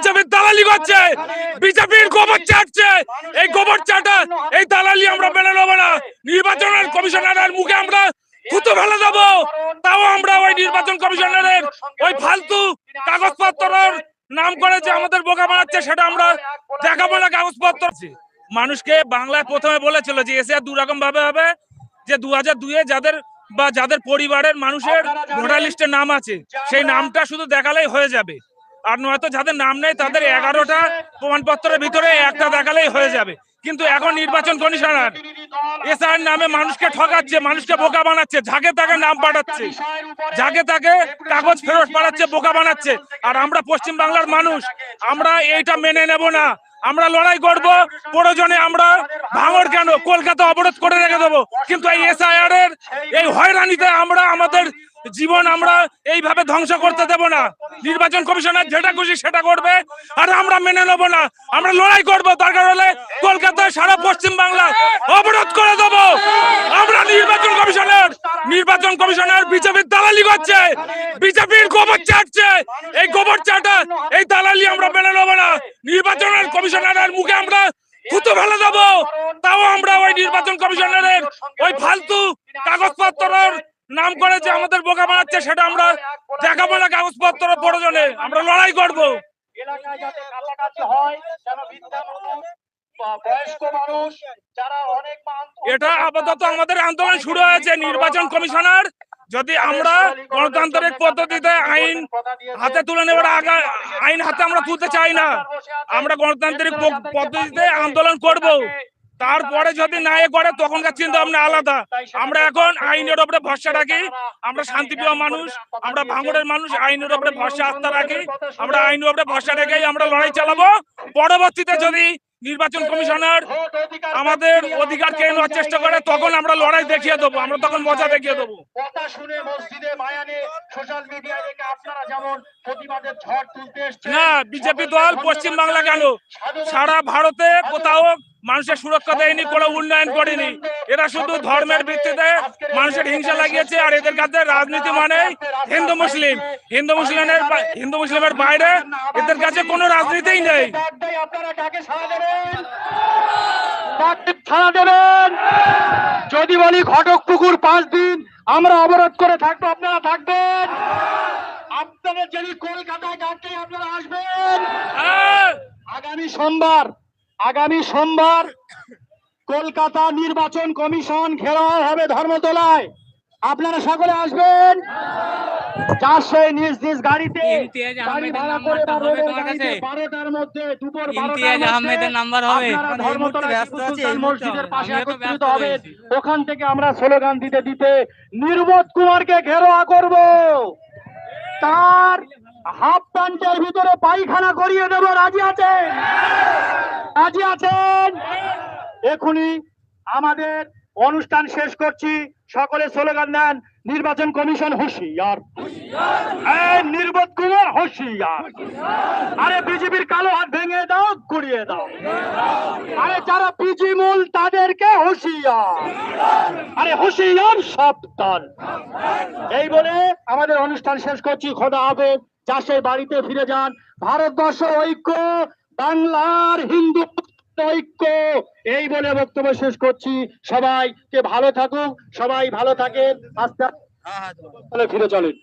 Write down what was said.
বিজেপির দালালি করছে বিজেপির গোবর চাটছে। এই গোবর চাটা, এই দালালি আমরা মেনে নেব না। নির্বাচনের কমিশনারের মুখে আমরা থুতু ফেলে দেবো। তাও আমরা ওই নির্বাচন কমিশনারের ওই ফালতু কাগজপত্রের নাম করে যে আমাদের বোকা বানাচ্ছে, সেটা আমরা দেখাবো না কাগজপত্র। মানুষকে বাংলায় প্রথমে বলেছিল যে এসে দু রকম ভাবে হবে, যে দু হাজার দুয়ে যাদের বা যাদের পরিবারের মানুষের ভোটার লিস্টে নাম আছে, সেই নামটা শুধু দেখালেই হয়ে যাবে। আর নয়তো যাদের নাম নেই, তাদের এগারোটা প্রমাণপত্রের ভিতরে একটা দেখালেই হয়ে যাবে। কিন্তু এখন নির্বাচন কমিশনার এসআর নামে মানুষকে ঠকাচ্ছে, মানুষকে বোকা বানাচ্ছে ঝাঁকে তাকে নাম পাঠাচ্ছে, যাকে তাকে কাগজ ফেরত পাঠাচ্ছে, বোকা বানাচ্ছে। আর আমরা পশ্চিম বাংলার মানুষ, আমরা এইটা মেনে নেব না। আমরা লড়াই করব, প্রয়োজনে আমরা ভাঙর কেন? কলকাতা অবরোধ করে রেখে দেবো। কিন্তু এই এসআইআর এর এই হয়রানিতে আমরা আমাদের জীবন আমরা এইভাবে ধ্বংস করতে দেব না। নির্বাচন কমিশনার যেটা খুশি সেটা করবে, আর আমরা মেনে নেব না। আমরা লড়াই করব দরকার হলে কলকাতায় সারা পশ্চিম বাংলা অবরোধ করে দেব। আমরা নির্বাচন কমিশনার নির্বাচন কমিশনার বিজেপির দালালি করছে, বিজেপির গোবর চাটছে। এই গোবর চাটা, এই দালালি আমরা মেনে নেব না। নির্বাচনের কমিশনারের মুখে আমরা থুতু ফেলে দেবো। তাও আমরা ওই নির্বাচন কমিশনারের ওই ফালতু কাগজপত্রের নাম করে যে আমাদের বোকা বানাচ্ছে সেটা আমরা দেখাবো না কাগজপত্র প্রয়োজনে। আমরা লড়াই করব। এলাকায় যাতে কাছাকাছি হয় যেন এটা আপাতত আমাদের আন্দোলন শুরু হয়েছে। নির্বাচন কমিশনার যদি আমরা গণতান্ত্রিক পদ্ধতিতে আইন হাতে তুলে নেবার আগে আইন হাতে আমরা তুলতে চাই না। আমরা গণতান্ত্রিক পদ্ধতিতে আন্দোলন করব। তারপরে যদি না এ করে, তখনকার চিন্তা ভাবনা আলাদা। আমরা এখন আইনের উপরে ভরসা রাখি, আমরা শান্তিপ্রিয় মানুষ, আমরা ভাঙড়ের মানুষ, আইনের উপরে ভরসা আস্থা রাখি, আমরা আইনের উপরে ভরসা রেখেই আমরা লড়াই চালাবো। পরবর্তীতে যদি নির্বাচন কমিশনার আমাদের অধিকার নেওয়ার চেষ্টা করে, তখন আমরা লড়াই দেখিয়ে দেবো, আমরা তখন মজা দেখিয়ে দেবো। কথা শুনে মসজিদে বায়ানে সোশ্যাল মিডিয়ায় দেখে আপনারা যেমন প্রতিবাদের ঝড় তুলতে এসছেন না বিজেপি দল পশ্চিম বাংলা কেন? সারা ভারতে কোথাও মানুষের সুরক্ষা দেয়নি কোনো উন্নয়ন করেনি। এরা শুধু ধর্মের ভিত্তিতে মানুষের হিংসা লাগিয়েছে আর এদের কাছে রাজনীতি মানে হিন্দু মুসলিম। হিন্দু মুসলিমের হিন্দু মুসলিমের বাইরে এদের কাছে কোনো রাজনীতিই নেই। যদি বলি ঘটক পুকুর পাঁচ দিন আমরা অবরোধ করে থাকব আপনারা থাকবেন? আপনাদের যদি কলকাতায় ডাকতে আপনারা আসবেন। হ্যাঁ, আগামী সোমবার আগামী সোমবার কলকাতা নির্বাচন কমিশন ঘেরাও হবে ধর্মতলায়। আপনারা সকলে আসবেন। চারশো নিজ নিজ গাড়িতে? বারোটার মধ্যে দুপুর নাম্বার হবে? আপনারা মসজিদের পাশে একত্রিত ওখান থেকে আমরা স্লোগান দিতে দিতে নির্বোধ কুমারকে ঘেরোয়া করব। তার হাফ প্যান্টের ভিতরে পায়খানা করিয়ে দেব, রাজি আছেন? রাজি আছেন? এখনই আমাদের অনুষ্ঠান শেষ করছি, সকলে স্লোগান দেন। নির্বাচন কমিশন হুঁশিয়ার। নির্বোধ কুমার হুঁশিয়ার। আরে বিজেপির কালো হাত ভেঙে দাও, গুড়িয়ে দাও। আরে যারা পিজি মূল, তাদেরকে হুঁশিয়ার। আরে হুঁশিয়ার সাবধান। এই বলে আমাদের অনুষ্ঠান শেষ করছি। খোদা হবে চাষের বাড়িতে ফিরে যান। ভারতবর্ষ ঐক্য, বাংলার হিন্দু ঐক্য। এই বলে বক্তব্য শেষ করছি। সবাইকে ভালো থাকুক। সবাই ভালো থাকেন। আস্তে আস্তে ফিরে চলেন।